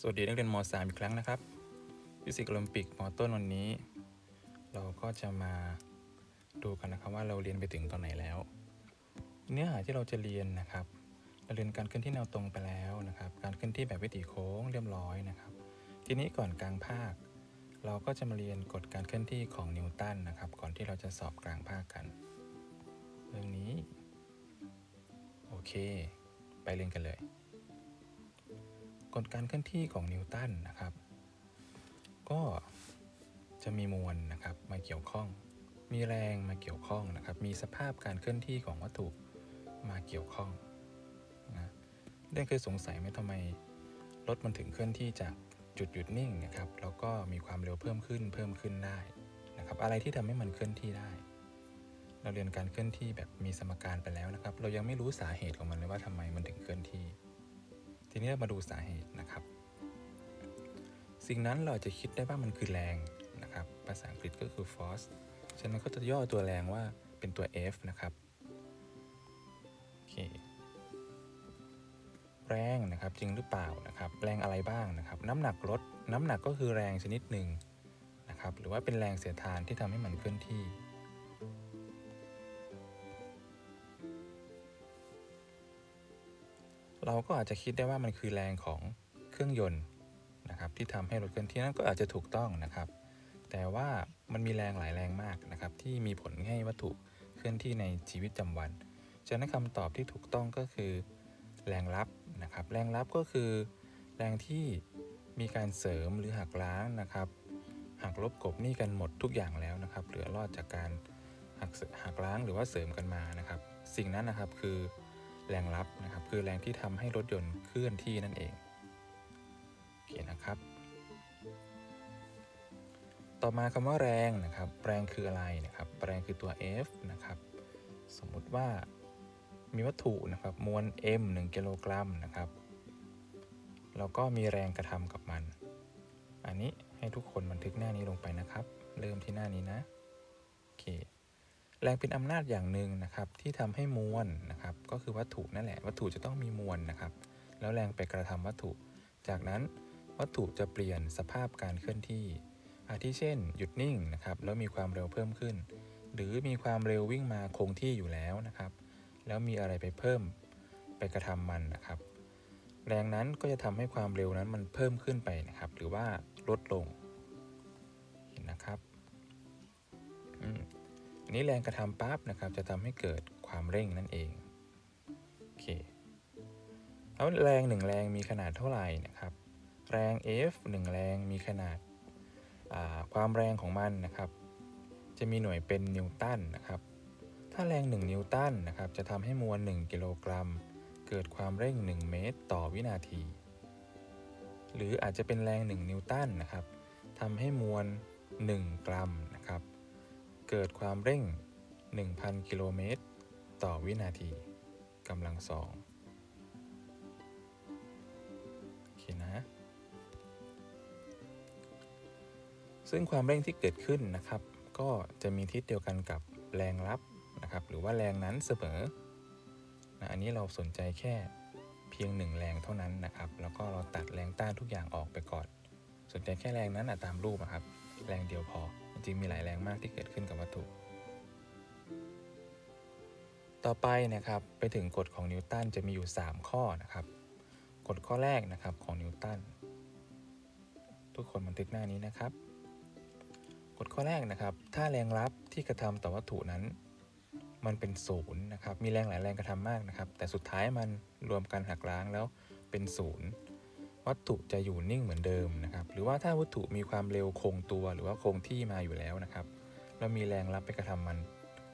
สวัสดีนักเรียนม .3 อีกครั้งนะครับฟิสิกส์โอลิมปิกมต้นวันนี้ เราก็จะมาดูกันนะครับว่าเราเรียนไปถึงตอนไหนแล้ว เนื้อหาที่เราจะเรียนนะครับเราเรียนการเคลื่อนที่แนวตรงไปแล้วนะครับ การเคลื่อนที่แบบวิถีโค้งเรียบร้อยนะครับ ทีนี้ก่อนกลางภาค เราก็จะมาเรียนกฎการเคลื่อนที่ของนิวตันนะครับ ก่อนที่เราจะสอบกลางภาคกัน เรื่องนี้ โอเค ไปเรียนกันเลย กฎการเคลื่อนที่ของนิวตันนะครับ ก็จะมีมวลนะครับมาเกี่ยวข้อง มีแรงมาเกี่ยวข้องนะครับ มีสภาพการเคลื่อนที่ของวัตถุมาเกี่ยวข้องนะได้เคยสงสัยไหมทำไมรถมันถึงเคลื่อนที่จากจุดหยุดนิ่งนะครับแล้วก็มีความเร็วเพิ่มขึ้นเพิ่มขึ้นได้นะครับ อะไรที่ทำให้มันเคลื่อนที่ได้ เราเรียนการเคลื่อนที่แบบมีสมการไปแล้วนะครับ เรายังไม่รู้สาเหตุของมันเลยว่าทำไมมันถึงเคลื่อนที่ ทีนี้มาดูสาเหตุนะครับ สิ่งนั้นเราจจะคิดได้ว่ามันคือแรงนะครับ ภาษาอังกฤษก็คือ force ฉะนั้นก็จะย่อตัวแรงว่าเป็นตัว F นะครับโอเคแรงนะครับจริงหรือเปล่านะครับ แรงอะไรบ้างนะครับ น้ำหนักรถน้ำหนักก็คือแรงชนิดหนึ่งนะครับ หรือว่าเป็นแรงเสียดทานที่ทำให้มันเคลื่อนที่ เราก็อาจจะคิดได้ว่ามันคือแรงของเครื่องยนต์นะครับที่ทำให้รถเคลื่อนที่นั้นก็อาจจะถูกต้องนะครับ แต่ว่ามันมีแรงหลายแรงมากนะครับที่มีผลให้วัตถุเคลื่อนที่ในชีวิตประจำวันฉะนั้นคำตอบที่ถูกต้องก็คือ แรงรับนะครับ แรงรับก็คือแรงที่มีการเสริมหรือหักล้างนะครับหักลบกบหนี้กันหมดทุกอย่างแล้วนะครับ เหลือรอดจากการหักหักล้างหรือว่าเสริมกันมานะครับ สิ่งนั้นนะครับคือ แรงรับนะครับ คือแรงที่ทำให้รถยนต์เคลื่อนที่นั่นเองโอเคนะครับ ต่อมาคำว่าแรงนะครับ แรงคืออะไรนะครับ แรงคือตัว F นะครับ สมมุติว่ามีวัตถุนะครับมวล M 1กิโลกรัมนะครับแล้วก็มีแรงกระทำกับมัน อันนี้ให้ทุกคนบันทึกหน้านี้ลงไปนะครับ เริ่มที่หน้านี้นะโอเค แรงเป็นอำนาจอย่างหนึ่งนะครับที่ทำให้มวลนะครับก็คือวัตถุนั่นแหละวัตถุจะต้องมีมวลนะครับ แล้วแรงไปกระทำวัตถุ จากนั้นวัตถุจะเปลี่ยนสภาพการเคลื่อนที่ อาทิเช่น หยุดนิ่งนะครับแล้วมีความเร็วเพิ่มขึ้น หรือมีความเร็ววิ่งมาคงที่อยู่แล้วนะครับ แล้วมีอะไรไปเพิ่มไปกระทำมันนะครับ แรงนั้นก็จะทำให้ความเร็วนั้นมันเพิ่มขึ้นไปนะครับ หรือว่าลดลงเห็นนะครับ นี้แรงกระทำปั๊บนะครับ จะทำให้เกิดความเร่งนั่นเองโอเคแล้วแรงหนึ่งแรงมีขนาดเท่าไหร่นะครับ แรง F 1 แรงมีขนาดาความแรงของมันนะครับ จะมีหน่วยเป็นนิวตันนะครับ ถ้าแรง 1 นิวตันนะครับ จะทำให้มวล 1 กิโลกรัม เกิดความเร่ง 1 เมตร ต่อวินาที หรืออาจจะเป็นแรง 1 นิวตันนะครับทำให้มวล 1 กรัมนะครับ เกิดความเร่ง 1,000 กิโลเมตร ต่อวินาทีกำลังสองโอเคนะ ซึ่งความเร่งที่เกิดขึ้นนะครับ ก็จะมีทิศเดียวกันกับแรงรับนะครับ หรือว่าแรงนั้นเสมอนะอันนี้เราสนใจแค่เพียงหนึ่งแรงเท่านั้นนะครับ แล้วก็เราตัดแรงต้านทุกอย่างออกไปก่อน สนใจแค่แรงนั้นนะตามรูปอะครับ แรงเดียวพอ จริงมีหลายแรงมากที่เกิดขึ้นกับวัตถุ ต่อไปนะครับไปถึงกฎของนิวตันจะมีอยู่ 3 ข้อนะครับ กฎข้อแรกนะครับของนิวตันทุกคนบันทึกหน้านี้นะครับ กฎข้อแรกนะครับ ถ้าแรงรับที่กระทำต่อวัตถุนั้น มันเป็นศูนย์นะครับ มีแรงหลายแรงกระทำมากนะครับ แต่สุดท้ายมันรวมกันหักล้างแล้วเป็นศูนย์ วัตถุจะอยู่นิ่งเหมือนเดิมนะครับ หรือว่าถ้าวัตถุมีความเร็วคงตัวหรือว่าคงที่มาอยู่แล้วนะครับ แล้วมีแรงรับไปกระทำมัน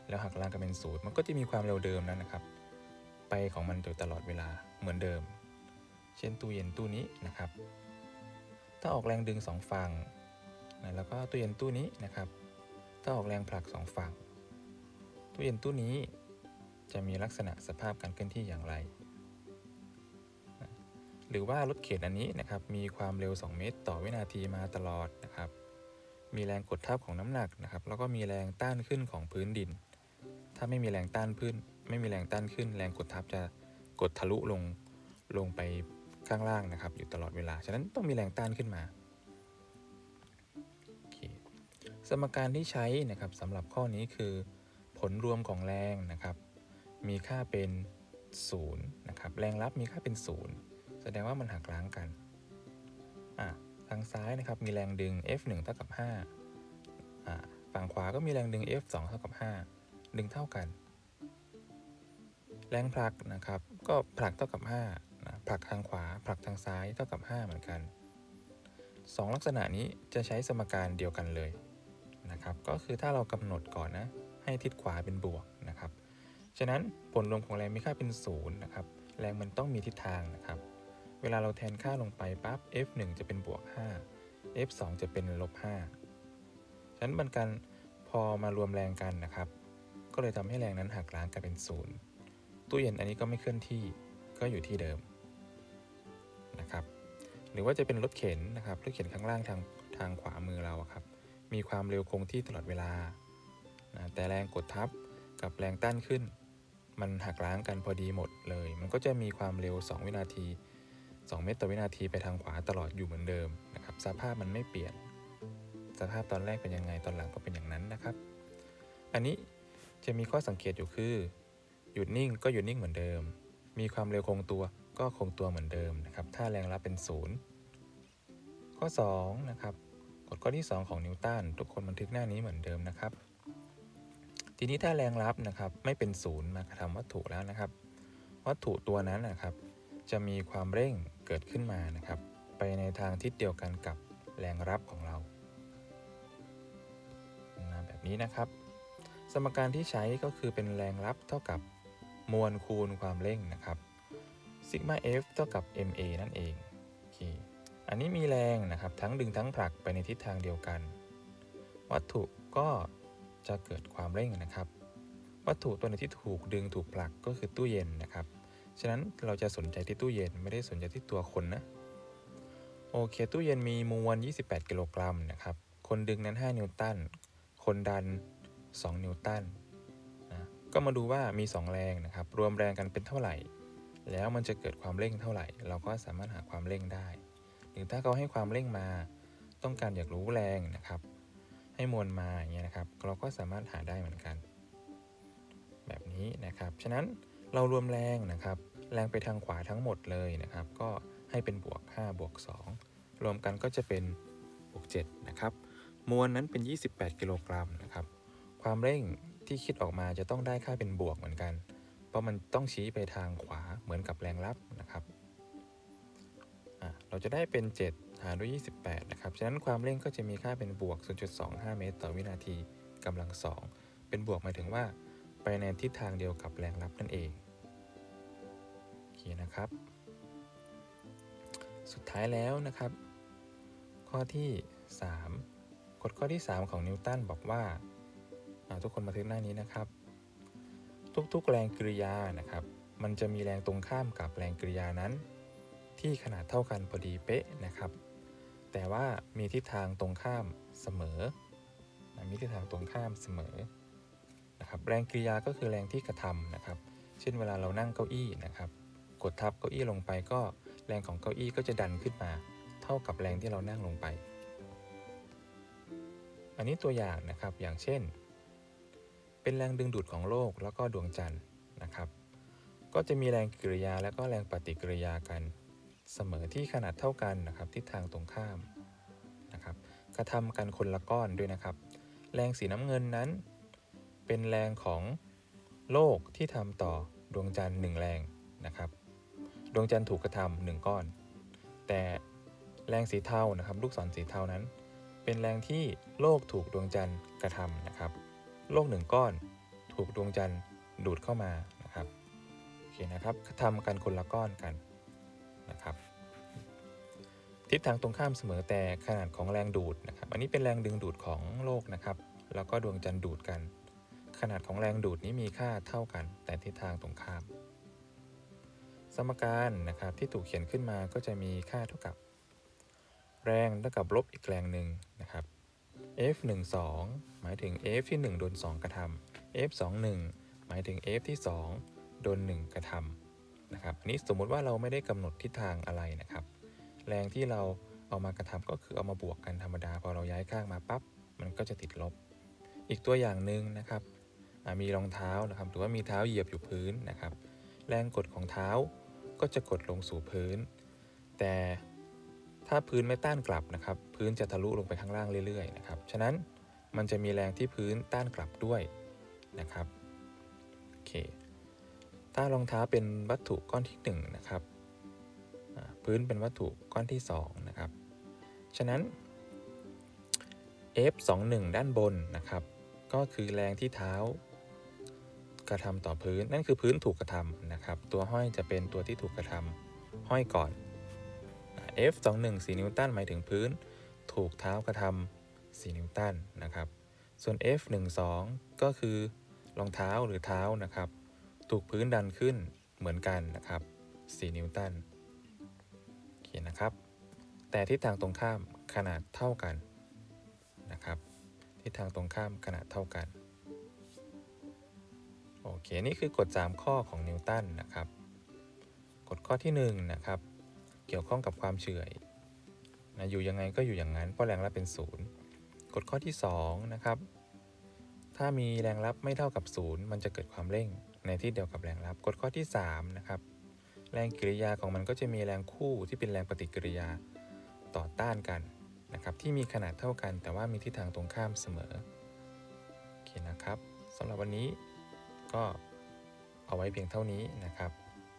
แล้วหักล้างกันเป็นศูนย์มันก็จะมีความเร็วเดิมนั้นนะครับ ไปของมันอยู่ตลอดเวลาเหมือนเดิม เช่นตู้เย็นตู้นี้นะครับ ถ้าออกแรงดึงสองฝั่งนะแล้วก็ตู้เย็นตู้นี้นะครับ ถ้าออกแรงผลักสองฝั่ง ตู้เย็นตู้นี้จะมีลักษณะสภาพการเคลื่อนที่อย่างไร หรือว่ารถเข็นอันนี้นะครับมีความเร็ว 2 เมตร ต่อวินาทีมาตลอดนะครับ มีแรงกดทับของน้ำหนักนะครับ แล้วก็มีแรงต้านขึ้นของพื้นดิน ถ้าไม่มีแรงต้านพื้น ไม่มีแรงต้านขึ้น แรงกดทับจะกดทะลุลงลงไปข้างล่างนะครับ อยู่ตลอดเวลา ฉะนั้นต้องมีแรงต้านขึ้นมา สมการที่ใช้นะครับสำหรับข้อนี้คือ ผลรวมของแรงนะครับ มีค่าเป็น0นะครับ แรงรับมีค่าเป็น0 แสดงว่ามันหักล้างกันอะทางซ้ายนะครับมีแรงดึง F1 เท่ากับ5อ่าฝั่งขวาก็มีแรงดึง F2 เท่ากับ 5 ดึงเท่ากัน แรงผลักนะครับ ก็ผลักเท่ากับ5นะผลักทางขวาผลักทางซ้ายเท่ากับ 5 เหมือนกัน 2 ลักษณะนี้จะใช้สมการเดียวกันเลยนะครับ ก็คือถ้าเรากำหนดก่อนนะ ให้ทิศขวาเป็นบวกนะครับ ฉะนั้นผลรวมของแรงมีค่าเป็น0นะครับ แรงมันต้องมีทิศทางนะครับ เวลาเราแทนค่าลงไปปั๊บ F1 จะเป็นบวก 5 F2 จะเป็นลบ5ฉะนั้นมันกันพอมารวมแรงกันนะครับ ก็เลยทำให้แรงนั้นหักล้างกันเป็นศูนย์ตู้เย็นอันนี้ก็ไม่เคลื่อนที่ก็อยู่ที่เดิมนะครับ หรือว่าจะเป็นรถเข็นนะครับรถเข็นข้างล่างทางทางขวามือเราครับ มีความเร็วคงที่ตลอดเวลานะแต่แรงกดทับกับแรงต้านขึ้น มันหักล้างกันพอดีหมดเลย มันก็จะมีความเร็ว 2 วินาที 2 เมตรต่อวินาทีไปทางขวาตลอดอยู่เหมือนเดิมนะครับสภาพมันไม่เปลี่ยน สภาพตอนแรกเป็นยังไงตอนหลังก็เป็นอย่างนั้นนะครับ อันนี้จะมีข้อสังเกตอยู่คือหยุดนิ่งก็หยุดนิ่งเหมือนเดิม มีความเร็วคงตัวก็คงตัวเหมือนเดิมนะครับถ้าแรงรับเป็นศูนย์ข้อ2นะครับกฎข้อที่ 2 ของนิวตันทุกคนบันทึกหน้านี้เหมือนเดิมนะครับ ทีนี้ถ้าแรงรับนะครับไม่เป็นศูนย์มากระทำวัตถุแล้วนะครับ วัตถุตัวนั้นนะครับ จะมีความเร่ง เกิดขึ้นมานะครับ ไปในทางทิศเดียวกันกับแรงรับของเราแบบนี้นะครับ สมการที่ใช้ก็คือเป็นแรงรับเท่ากับมวลคูณความเร่งนะครับซิกมา F เท่ากับ ma นั่นเองโอเคอันนี้มีแรงนะครับทั้งดึงทั้งผลักไปในทิศทางเดียวกัน วัตถุก็จะเกิดความเร่งนะครับ วัตถุตัวไหนที่ถูกดึงถูกผลักก็คือตู้เย็นนะครับ ฉะนั้นเราจะสนใจที่ตู้เย็นไม่ได้สนใจที่ตัวคนนะ โอเค ตู้เย็นมีมวล 28 กิโลกรัมนะครับ คนดึงนั้น 5 นิวตัน คนดัน 2 นิวตันนะก็มาดูว่ามี 2 แรงนะครับ รวมแรงกันเป็นเท่าไหร่ แล้วมันจะเกิดความเร่งเท่าไหร่ เราก็สามารถหาความเร่งได้ หรือถ้าเขาให้ความเร่งมา ต้องการอยากรู้แรงนะครับ ให้มวลมาอย่างเงี้ยนะครับ เราก็สามารถหาได้เหมือนกัน แบบนี้นะครับ ฉะนั้น เรารวมแรงนะครับ แรงไปทางขวาทั้งหมดเลยนะครับ ก็ให้เป็นบวก 5 บวก 2 รวมกันก็จะเป็นบวก7นะครับ มวลนั้นเป็น 28 กิโลกรัมนะครับ ความเร่งที่คิดออกมาจะต้องได้ค่าเป็นบวกเหมือนกัน เพราะมันต้องชี้ไปทางขวาเหมือนกับแรงรับนะครับ เราจะได้เป็น 7 หารด้วย 28 นะครับ ฉะนั้นความเร่งก็จะมีค่าเป็นบวก 0.25 เมตรต่อวินาทีกำลัง 2 เป็นบวกหมายถึงว่าไปในทิศทางเดียวกับแรงรับนั่นเอง นะครับ สุดท้ายแล้วนะครับ ข้อที่ 3 กฎข้อที่ 3 ของนิวตันบอกว่าาทุกคนมาทึกหน้านี้นะครับ ทุกๆแรงกริยานะครับ มันจะมีแรงตรงข้ามกับแรงกริยานั้น ที่ขนาดเท่ากันพอดีเป๊ะนะครับ แต่ว่ามีทิศทางตรงข้ามเสมอนะมีทิศทางตรงข้ามเสมอนะครับ แรงกริยาก็คือแรงที่กระทำนะครับ เช่นเวลาเรานั่งเก้าอี้นะครับ กดทับเก้าอี้ลงไปก็แรงของเก้าอี้ก็จะดันขึ้นมา เท่ากับแรงที่เรานั่งลงไป อันนี้ตัวอย่างนะครับอย่างเช่น เป็นแรงดึงดูดของโลกแล้วก็ดวงจันทร์นะครับ ก็จะมีแรงกริยาและก็แรงปฏิกิริยากัน เสมอที่ขนาดเท่ากันนะครับทิศทางตรงข้ามนะครับกระทำกันคนละก้อนด้วยนะครับ แรงสีน้ำเงินนั้น เป็นแรงของโลกที่ทำต่อดวงจันทร์หนึ่งแรงนะครับ ดวงจันทร์ถูกกระทำหนึ่งก้อน แต่แรงสีเทานะครับ ลูกศรสีเทานั้น เป็นแรงที่โลกถูกดวงจันทร์กระทำนะครับ โลกหนึ่งก้อน ถูกดวงจันทร์ดูดเข้ามานะครับโอเคนะครับทำกันคนละก้อนกันนะครับทิศทางตรงข้ามเสมอแต่ขนาดของแรงดูดนะครับ อันนี้เป็นแรงดึงดูดของโลกนะครับ แล้วก็ดวงจันทร์ดูดกัน ขนาดของแรงดูดนี้มีค่าเท่ากัน แต่ทิศทางตรงข้าม สมการนะครับที่ถูกเขียนขึ้นมาก็จะมีค่าเท่ากับ แรงเท่ากับลบอีกแรงหนึ่งนะครับ F 1 2หมายถึง F ที่ 1 โดน 2 กระทำ F 2 1หมายถึง F ที่ 2 โดน 1 กระทำนะครับอันนี้สมมุติว่าเราไม่ได้กำหนดทิศทางอะไรนะครับ แรงที่เราเอามากระทำก็คือเอามาบวกกันธรรมดาพอเราย้ายข้างมาปั๊บมันก็จะติดลบ อีกตัวอย่างหนึ่งนะครับมีรองเท้านะครับหรือว่ามีเท้าเหยียบอยู่พื้นนะครับ แรงกดของเท้า ก็จะกดลงสู่พื้น แต่ถ้าพื้นไม่ต้านกลับนะครับ พื้นจะทะลุลงไปข้างล่างเรื่อยๆนะครับ ฉะนั้นมันจะมีแรงที่พื้นต้านกลับด้วยนะครับโอเคถ้ารองเท้าเป็นวัตถุก้อนที่1นงนะครับพื้นเป็นวัตถุก้อนที่2นะครับ ฉะนั้น F21 ด้านบนนะครับ ก็คือแรงที่เท้ากระทำต่อพื้น นั่นคือพื้นถูกกระทำ นะครับ ตัวห้อยจะเป็นตัวที่ถูกกระทำห้อยก่อนอ่า F21 4นิวตันหมายถึงพื้น ถูกเท้ากระทำ4นิวตันนะครับ ส่วน F12 ก็คือรองเท้าหรือเท้านะครับ ถูกพื้นดันขึ้นเหมือนกันนะครับ 4 นิวตันโอเคนะครับ แต่ทิศทางตรงข้ามขนาดเท่ากันนะครับทิศทางตรงข้ามขนาดเท่ากัน โอเค นี่คือกฎ 3 ข้อของนิวตันนะครับ กฎข้อที่1นะครับ เกี่ยวข้องกับความเฉื่อยนะอยู่ยังไงก็อยู่อย่างนั้น เพราะแรงรับเป็นศูนย์กฎข้อที่2นะครับ ถ้ามีแรงรับไม่เท่ากับศูนย์มันจะเกิดความเร่งในที่เดียวกับแรงรับ กฎข้อที่3นะครับ แรงกิริยาของมันก็จะมีแรงคู่ที่เป็นแรงปฏิกิริยาต่อต้านกันนะครับที่มีขนาดเท่ากันแต่ว่ามีทิศทางตรงข้ามเสมอ โอเคนะครับสำหรับวันนี้ ก็เอาไว้เพียงเท่านี้นะครับ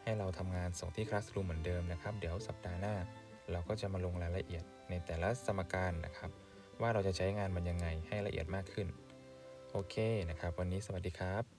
ให้เราทำงานส่งที่ Classroom เหมือนเดิมนะครับ เดี๋ยวสัปดาห์หน้า เราก็จะมาลงรายละเอียดในแต่ละสมการนะครับ ว่าเราจะใช้งานมันยังไงให้ละเอียดมากขึ้น โอเคนะครับ วันนี้สวัสดีครับ